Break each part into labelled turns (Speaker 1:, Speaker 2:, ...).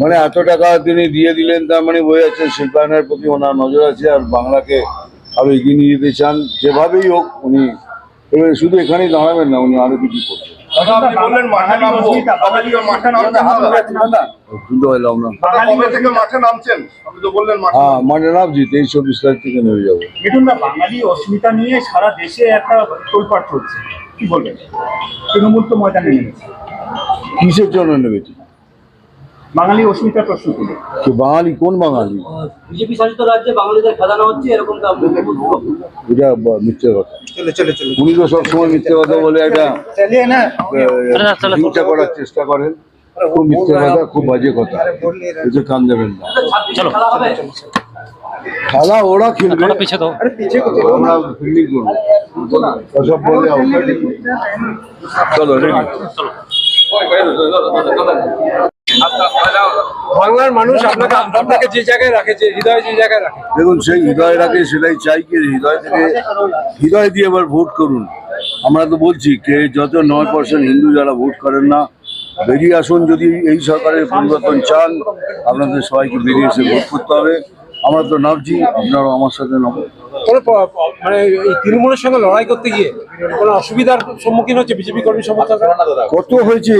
Speaker 1: মানে এত টাকা তিনি দিয়ে দিলেন, তার মানে বোঝা যাচ্ছে শিল্পায়নের প্রতি ওনার নজর আছে আর বাংলাকে আরও এগিয়ে নিয়ে যেতে চান, যেভাবেই হোক উনি শুধু এখানেই দাঁড়াবেন না, উনি আরও কিছু করবেন
Speaker 2: মাঠে
Speaker 1: হ্যাঁ মানে নামছি তেইশ চব্বিশ তারিখ থেকে নেমে যাব।
Speaker 3: বাঙালি অস্মিতা নিয়ে সারা দেশে একটা তোলপাড় চলছে। কি বলবেন? তৃণমূল তো ময়দানে নেমেছে।
Speaker 1: কিসের জন্য নেমেছি?
Speaker 3: বাঙালি অস্মিতার প্রশ্ন তুলে
Speaker 1: কি বাঙালি কোন বাঙালি
Speaker 4: বিজেপি শাসিত রাজ্যে বাঙালিদের খেদানো হচ্ছে এরকম
Speaker 1: এটা মিথ্যে কথা উনি তো সবসময় মিথ্যে কথা বলে একটা আহ, করার চেষ্টা করেন খুব মিথ্যে কথা খুব বাজে কথা এতে কান দেবেন না
Speaker 4: চলো খেলা
Speaker 1: ওরা খেলবে আমরা ফিল্ডিং করব ওসব বলে চলো রেডি
Speaker 5: বাংলার মানুষ আপনাকে আপনাকে যে জায়গায় রাখেছে হৃদয় যে জায়গায় রাখে।
Speaker 1: দেখুন সেই হৃদয় রাখে সেটাই চাই কি হৃদয় থেকে হৃদয় দিয়ে এবার ভোট করুন। আমরা তো বলছি কে যত নয় পার্সেন্ট হিন্দু যারা ভোট করেন না বেরিয়ে আসুন যদি এই সরকারের পরিবর্তন চান আপনাদের সবাইকে বেরিয়ে এসে ভোট করতে হবে। আমরা তো নামছি আপনারাও আমার সাথে নাম
Speaker 5: মানে এই তৃণমূলের সঙ্গে লড়াই করতে গিয়ে কোনো অসুবিধার সম্মুখীন হচ্ছে বিজেপি কর্মী সমর্থকরা?
Speaker 1: কত হয়েছে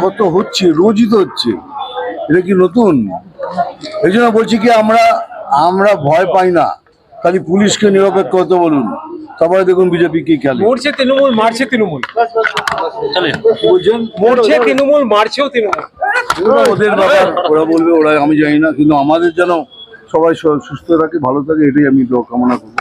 Speaker 1: কত হচ্ছে রোজই তো হচ্ছে। এটা কি নতুন? এই জন্য বলছি কি আমরা আমরা ভয় পাই না। খালি পুলিশকে নিরপেক্ষ হতে বলুন। তারপরে দেখুন বিজেপি কি খেলে।
Speaker 5: মরছে তৃণমূল মারছে তৃণমূল। মরছে তৃণমূল মারছেও তৃণমূল।
Speaker 1: ওদের ব্যাপার ওরা বলবে ওরা আমি জানি না কিন্তু আমাদের যেন সবাই সুস্থ থাকে ভালো থাকে এটাই আমি কামনা করব